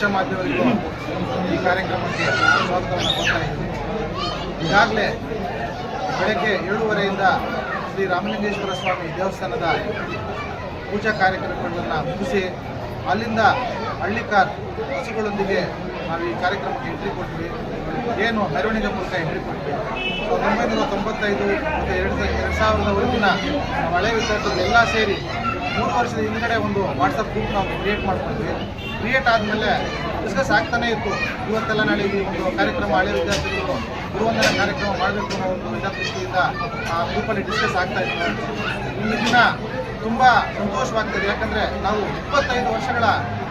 ದೃಶ್ಯ ಮಾಧ್ಯಮಗಳಿಗೂ ಈ ಕಾರ್ಯಕ್ರಮಕ್ಕೆ ಸ್ವಾಗತವನ್ನು ಕೊಡ್ತಾ ಇದ್ದೀವಿ. ಈಗಾಗಲೇ ಬೆಳಗ್ಗೆ ಏಳುವರೆಯಿಂದ ಶ್ರೀ ರಾಮಲಿಂಗೇಶ್ವರ ಸ್ವಾಮಿ ದೇವಸ್ಥಾನದ ಪೂಜಾ ಕಾರ್ಯಕ್ರಮಗಳನ್ನು ಮುಗಿಸಿ ಅಲ್ಲಿಂದ ಹಳ್ಳಿಕಾರ್ ಹಸುಗಳೊಂದಿಗೆ ನಾವು ಈ ಕಾರ್ಯಕ್ರಮಕ್ಕೆ ಎಂಟ್ರಿ ಕೊಟ್ವಿ. ಏನು ಮೆರವಣಿಗೆ ಮೂಲಕ ಎಂಟ್ರಿ ಕೊಟ್ವಿ. ಸೊ, ಒಂಬೈನೂರ ತೊಂಬತ್ತೈದು ಮತ್ತು ಎರಡು ಎರಡು ಸಾವಿರದ ವರೆಗಿನ ನಾವು ಹಳೆ ಎಲ್ಲ ಸೇರಿ ಮೂರು ವರ್ಷದ ಹಿಂದ್ಗಡೆ ಒಂದು ವಾಟ್ಸಪ್ ಗ್ರೂಪ್ ನಾವು ಕ್ರಿಯೇಟ್ ಮಾಡ್ಕೊಂಡ್ವಿ. ಕ್ರಿಯೇಟ್ ಆದಮೇಲೆ ಡಿಸ್ಕಸ್ ಆಗ್ತಾನೆ ಇತ್ತು. ಇವತ್ತೆಲ್ಲ ನಾಳೆ ಒಂದು ಕಾರ್ಯಕ್ರಮ ಹಳೆ ವಿದ್ಯಾರ್ಥಿಗಳು ಗುರುವಂದನ ಕಾರ್ಯಕ್ರಮ ಮಾಡಬೇಕು ಅನ್ನೋ ಒಂದು ಹಿತದೃಷ್ಟಿಯಿಂದ ಆ ಗ್ರೂಪಲ್ಲಿ ಡಿಸ್ಕಸ್ ಆಗ್ತಾ ಇತ್ತು. ಈ ದಿನ ತುಂಬ ಸಂತೋಷವಾಗ್ತದೆ. ಯಾಕಂದರೆ ನಾವು ಇಪ್ಪತ್ತೈದು ವರ್ಷಗಳ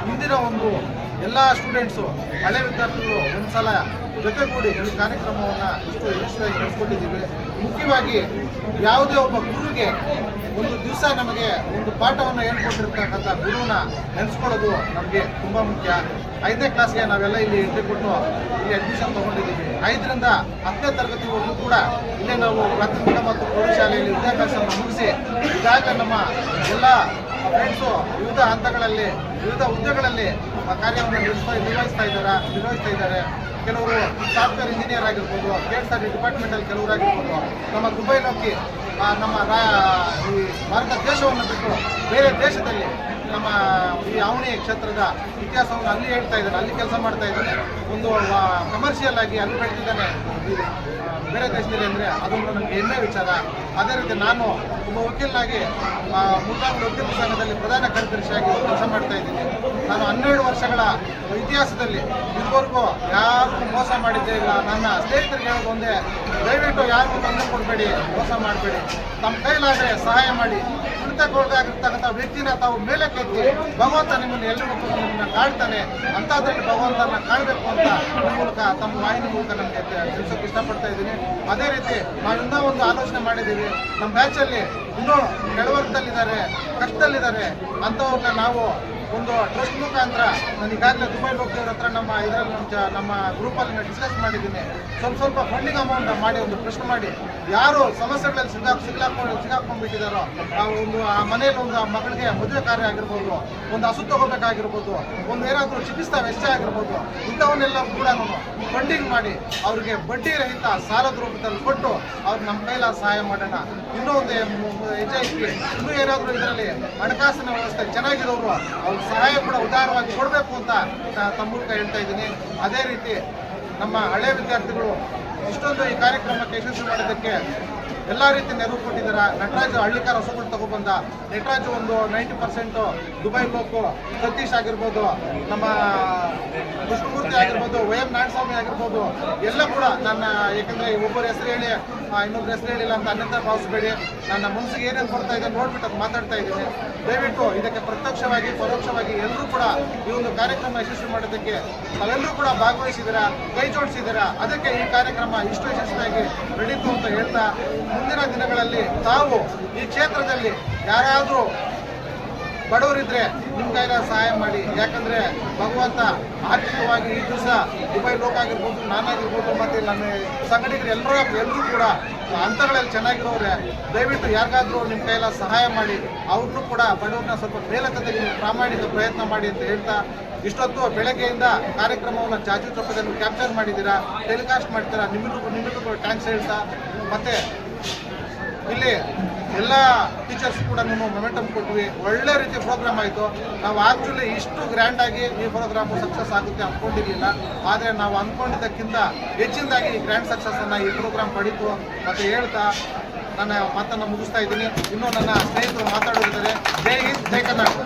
ಹಿಂದಿನ ಒಂದು ಎಲ್ಲ ಸ್ಟೂಡೆಂಟ್ಸು ಹಳೆ ವಿದ್ಯಾರ್ಥಿಗಳು ಒಂದು ಸಲ ಜೊತೆಗೂಡಿ ಈ ಕಾರ್ಯಕ್ರಮವನ್ನು ಇಷ್ಟು ಯಶಸ್ವಿಯಾಗಿ ನಡೆಸ್ಕೊಟ್ಟಿದ್ದೀವಿ. ಮುಖ್ಯವಾಗಿ ಯಾವುದೇ ಒಬ್ಬ ಗುರುವಿಗೆ ಒಂದು ದಿವಸ ನಮಗೆ ಒಂದು ಪಾಠವನ್ನು ಹೇಳ್ಕೊಟ್ಟಿರ್ತಕ್ಕಂಥ ಗುರುವನ್ನ ನೆನೆಸ್ಕೊಳ್ಳೋದು ನಮಗೆ ತುಂಬ ಮುಖ್ಯ. ಐದನೇ ಕ್ಲಾಸ್ಗೆ ನಾವೆಲ್ಲ ಇಲ್ಲಿ ಎಂಟ್ರಿ ಕೊಟ್ಟು ಇಲ್ಲಿ ಅಡ್ಮಿಷನ್ ತೊಗೊಂಡಿದ್ದೀವಿ. ಐದರಿಂದ ಹತ್ತನೇ ತರಗತಿವರೆಗೂ ಕೂಡ ಇಲ್ಲೇ ನಾವು ಪ್ರಾಥಮಿಕ ಮತ್ತು ಪ್ರೌಢಶಾಲೆಯಲ್ಲಿ ವಿದ್ಯಾಭ್ಯಾಸವನ್ನು ಮುಗಿಸಿ ಇದಾಗ ನಮ್ಮ ಎಲ್ಲ ಫ್ರೆಂಡ್ಸು ವಿವಿಧ ಹಂತಗಳಲ್ಲಿ ವಿವಿಧ ಹುದ್ದೆಗಳಲ್ಲಿ ಆ ಕಾರ್ಯವನ್ನು ನಿರ್ವಹಿಸ್ತಾ ನಿರ್ವಹಿಸ್ತಾ ಇದ್ದಾರೆ? ನಿರ್ವಹಿಸ್ತಾ ಇದ್ದಾರೆ. ಕೆಲವರು ಸಾಫ್ಟ್ವೇರ್ ಇಂಜಿನಿಯರ್ ಆಗಿರ್ಬೋದು ಗೇಟ್ ಡಿ ಡಿಪಾರ್ಟ್ಮೆಂಟಲ್ಲಿ ಕೆಲವರು ಆಗಿರ್ಬೋದು ನಮ್ಮ ದುಬೈ ಆ, ನಮ್ಮ ರಾ ಈ ಭಾರತ ದೇಶವನ್ನು ಬಿಟ್ಟು ಬೇರೆ ದೇಶದಲ್ಲಿ ನಮ್ಮ ಈ ಅವನಿ ಕ್ಷೇತ್ರದ ಇತಿಹಾಸವನ್ನು ಅಲ್ಲಿ ಹೇಳ್ತಾ ಇದ್ದಾರೆ ಅಲ್ಲಿ ಕೆಲಸ ಮಾಡ್ತಾ ಇದ್ದಾರೆ. ಒಂದು ಕಮರ್ಷಿಯಲ್ ಆಗಿ ಅಲ್ಲಿ ಬೆಳೆದಿದ್ದಾನೆ ಬೇರೆ ದೇಶದಲ್ಲಿ ಅಂದರೆ ಅದು ನನಗೆ ಹೆಮ್ಮೆ ವಿಚಾರ. ಅದೇ ರೀತಿ ನಾನು ಒಬ್ಬ ವಕೀಲನಾಗಿ ಮುಲ್ತಾನ್ ವಕೀಲ ಸಂಘದಲ್ಲಿ ಪ್ರಧಾನ ಕಾರ್ಯದರ್ಶಿಯಾಗಿ ಕೆಲಸ ಮಾಡ್ತಾ ಇದ್ದೀನಿ. ನಾನು ಹನ್ನೆರಡು ವರ್ಷಗಳ ಇತಿಹಾಸದಲ್ಲಿ ಇದುವರೆಗೂ ಯಾರು ಮೋಸ ಮಾಡಿದ್ದೇ ಇಲ್ಲ. ನನ್ನ ಸ್ನೇಹಿತರಿಗೆ ಹೇಳೋದು ಒಂದೇ, ದಯವಿಟ್ಟು ಯಾರಿಗೂ ತೊಂದರೆ ಕೊಡಬೇಡಿ, ಮೋಸ ಮಾಡಬೇಡಿ. ತಮ್ಮ ಕೈಲಾದರೆ ಸಹಾಯ ಮಾಡಿ. ತುಳಿತಕ್ಕೊಳಗಾಗಿರ್ತಕ್ಕಂಥ ವ್ಯಕ್ತಿನ ತಾವು ಮೇಲೆ ಕೆತ್ತಿ ಭಗವಂತ ನಿಮ್ಮನ್ನು ಎಲ್ಲರಿಗೂ ನಿಮ್ಮನ್ನು ಕಾಣ್ತಾನೆ ಅಂಥದ್ರಲ್ಲಿ ಭಗವಂತನ ಕಾಣಬೇಕು ಅಂತ ಮೂಲಕ, ತಮ್ಮ ವಾಹಿನಿ ಮೂಲಕ ನಮಗೆ ತಿಳಿಸೋಕೆ ಇಷ್ಟಪಡ್ತಾ ಇದ್ದೀನಿ. ಅದೇ ರೀತಿ ನಾವು ಇನ್ನೂ ಒಂದು ಆಲೋಚನೆ ಮಾಡಿದ್ದೀವಿ. ನಮ್ಮ ಬ್ಯಾಚಲ್ಲಿ ಇನ್ನೂ ಕೆಳವರ್ಗದಲ್ಲಿದ್ದಾರೆ ಕಷ್ಟದಲ್ಲಿದ್ದಾರೆ. ಅಂಥವ್ರನ್ನ ನಾವು ಒಂದು ಟ್ರಸ್ಟ್ ಮುಖಾಂತರ ನಾನು ಈಗಾಗಲೇ ದುಬೈ ಹೋಗ್ತಿವ್ರ ಹತ್ರ ನಮ್ಮ ಇದರಲ್ಲಿ ನಮ್ಮ ನಮ್ಮ ಗ್ರೂಪಲ್ಲಿ ಡಿಸ್ಕಸ್ ಮಾಡಿದ್ದೀನಿ. ಸ್ವಲ್ಪ ಸ್ವಲ್ಪ ಫಂಡಿಂಗ್ ಅಮೌಂಟ್ ಮಾಡಿ ಒಂದು ಪ್ರಶ್ನೆ ಮಾಡಿ. ಯಾರು ಸಮಸ್ಯೆಗಳಲ್ಲಿ ಸಿಗಾಕ್ ಸಿಗ್ಲಾಕೊಂಡು ಸಿಗಾಕೊಂಡ್ಬಿಟ್ಟಿದ್ದಾರೋ ಆ ಒಂದು ಆ ಮನೆಯಲ್ಲಿ ಒಂದು ಮಗಳಿಗೆ ಮದುವೆ ಕಾರ್ಯ ಆಗಿರ್ಬೋದು, ಒಂದು ಹಸು ತಗೋಬೇಕಾಗಿರ್ಬೋದು ಒಂದು ಏನಾದರೂ ಚಿಕಿತ್ಸಾ ವೆಚ್ಚ ಆಗಿರ್ಬೋದು, ಇಂಥವನ್ನೆಲ್ಲ ಕೂಡ ಫಂಡಿಂಗ್ ಮಾಡಿ ಅವ್ರಿಗೆ ಬಡ್ಡಿ ರಹಿತ ಸಾಲದ ರೂಪದಲ್ಲಿ ಕೊಟ್ಟು ಅವ್ರು ನಮ್ಮ ಮೇಲೆ ಸಹಾಯ ಮಾಡೋಣ. ಇನ್ನೂ ಒಂದು ಹೆಜ್ಜೆ ಇನ್ನೂ ಏನಾದರೂ ಇದರಲ್ಲಿ ಹಣಕಾಸಿನ ವ್ಯವಸ್ಥೆ ಚೆನ್ನಾಗಿರೋರು ಅವ್ರಿಗೆ ಸಹಾಯ ಕೂಡ ಉದಾರವಾಗಿ ಕೊಡಬೇಕು. ಅಂತ ತ- ತಮ್ಮ ಮೂಲಕ ಹೇಳ್ತಾ ಇದ್ದೀನಿ. ಅದೇ ರೀತಿ ನಮ್ಮ ಹಳೆ ವಿದ್ಯಾರ್ಥಿಗಳು ಇಷ್ಟೊಂದು ಈ ಕಾರ್ಯಕ್ರಮಕ್ಕೆ ಯಶಸ್ವಿ ಮಾಡೋದಕ್ಕೆ ಎಲ್ಲ ರೀತಿ ನೆರವು ಕೊಟ್ಟಿದ್ದಾರೆ. ನಟರಾಜ್ ಹಳ್ಳಿಕಾರ ಹೊಸಗಳು ತಗೊಬಂದ ನಟರಾಜ್ ಒಂದು ನೈಂಟಿ ಪರ್ಸೆಂಟು ದುಬೈ ಲೋಕು ಸತೀಶ್ ಆಗಿರ್ಬೋದು, ನಮ್ಮ ಕೃಷ್ಣಮೂರ್ತಿ ಆಗಿರ್ಬೋದು ವೈ ಎಂ ನಾರಾಯಣಸ್ವಾಮಿ ಆಗಿರ್ಬೋದು, ಎಲ್ಲ ಕೂಡ ನನ್ನ ಏಕೆಂದರೆ ಒಬ್ಬರ ಹೆಸರು ಹೇಳಿ ಇನ್ನೊಬ್ಬರ ಹೆಸರು ಹೇಳಿಲ್ಲ ಅಂತ ಅನ್ಯಂತ ಭಾವಿಸಬೇಡಿ. ನನ್ನ ಮನಸ್ಸಿಗೆ ಏನೇನು ಬರ್ತಾ ಇದೆ ನೋಡ್ಬಿಟ್ಟು ಅದು ಮಾತಾಡ್ತಾ ಇದ್ದೀನಿ. ದಯವಿಟ್ಟು ಇದಕ್ಕೆ ಪ್ರತ್ಯಕ್ಷವಾಗಿ, ಪರೋಕ್ಷವಾಗಿ ಎಲ್ಲರೂ ಕೂಡ ಈ ಒಂದು ಕಾರ್ಯಕ್ರಮ ಯಶಸ್ವಿ ಮಾಡೋದಕ್ಕೆ ತಾವೆಲ್ಲರೂ ಕೂಡ ಭಾಗವಹಿಸಿದ್ದೀರಾ, ಕೈ ಜೋಡಿಸಿದ್ದೀರಾ, ಅದಕ್ಕೆ ಈ ಕಾರ್ಯಕ್ರಮ ಇಷ್ಟು ಯಶಸ್ವಿಯಾಗಿ ನಡೀತು ಅಂತ ಹೇಳ್ತಾ ಮುಂದಿನ ದಿನಗಳಲ್ಲಿ ತಾವು ಈ ಕ್ಷೇತ್ರದಲ್ಲಿ ಯಾರಾದರೂ ಬಡವರಿದ್ರೆ ನಿಮ್ಮ ಕೈಲ ಸಹಾಯ ಮಾಡಿ. ಯಾಕಂದ್ರೆ ಭಗವಂತ ಆರ್ಥಿಕವಾಗಿ ಈ ದಿವಸ ದುಬೈ ಲೋಕ ಆಗಿರ್ಬೋದು ನಾನಾಗಿರ್ಬೋದು ಮತ್ತೆ ನನ್ನ ಸಂಘಟಕರು ಎಲ್ಲರೂ ಎಲ್ಲರೂ ಕೂಡ ಹಂತಗಳಲ್ಲಿ ಚೆನ್ನಾಗಿರೋರೆ. ದಯವಿಟ್ಟು ಯಾರಿಗಾದ್ರೂ ನಿಮ್ಮ ಕೈಲ ಸಹಾಯ ಮಾಡಿ. ಅವ್ರನ್ನೂ ಕೂಡ ಬಡವ್ರನ್ನ ಸ್ವಲ್ಪ ಮೇಲತ್ತದಲ್ಲಿ ಪ್ರಾಮಾಣಿಕ ಪ್ರಯತ್ನ ಮಾಡಿ ಅಂತ ಹೇಳ್ತಾ ಇಷ್ಟೊತ್ತು ಬೆಳಗ್ಗೆಯಿಂದ ಕಾರ್ಯಕ್ರಮವನ್ನು ಚಾಚು ಚೊಪ್ಪದಲ್ಲಿ ಕ್ಯಾಪ್ಚರ್ ಮಾಡಿದ್ದೀರಾ ಟೆಲಿಕಾಸ್ಟ್ ಮಾಡ್ತೀರಾ ನಿಮಗೂ ನಿಮಗೂ ಟ್ಯಾಂಕ್ಸ್ ಹೇಳ್ತಾ, ಮತ್ತೆ ಇಲ್ಲಿ ಎಲ್ಲ ಟೀಚರ್ಸ್ ಕೂಡ ಮೊಮೆಂಟಮ್ ಕೊಟ್ವಿ ಒಳ್ಳೆ ರೀತಿ ಪ್ರೋಗ್ರಾಮ್ ಆಯಿತು. ನಾವು ಆ್ಯಕ್ಚುಲಿ ಇಷ್ಟು ಗ್ರ್ಯಾಂಡ್ ಆಗಿ ಈ ಪ್ರೋಗ್ರಾಮು ಸಕ್ಸಸ್ ಆಗುತ್ತೆ ಅಂದ್ಕೊಂಡಿರಲಿಲ್ಲ ಆದರೆ ನಾವು ಅಂದ್ಕೊಂಡಿದ್ದಕ್ಕಿಂತ ಹೆಚ್ಚಿನದಾಗಿ ಈ ಗ್ರ್ಯಾಂಡ್ ಸಕ್ಸಸ್ಸನ್ನು ಈ ಪ್ರೋಗ್ರಾಮ್ ಪಡೀತು ಮತ್ತು ಹೇಳ್ತಾ ನನ್ನ ಮಾತನ್ನು ಮುಗಿಸ್ತಾ ಇದ್ದೀನಿ. ಇನ್ನೂ ನನ್ನ ಸ್ನೇಹಿತರು ಮಾತಾಡೋದಿದ್ದಾರೆ ಜೈ ಹಿಂದ್, ಜೈ ಕರ್ನಾಟಕ.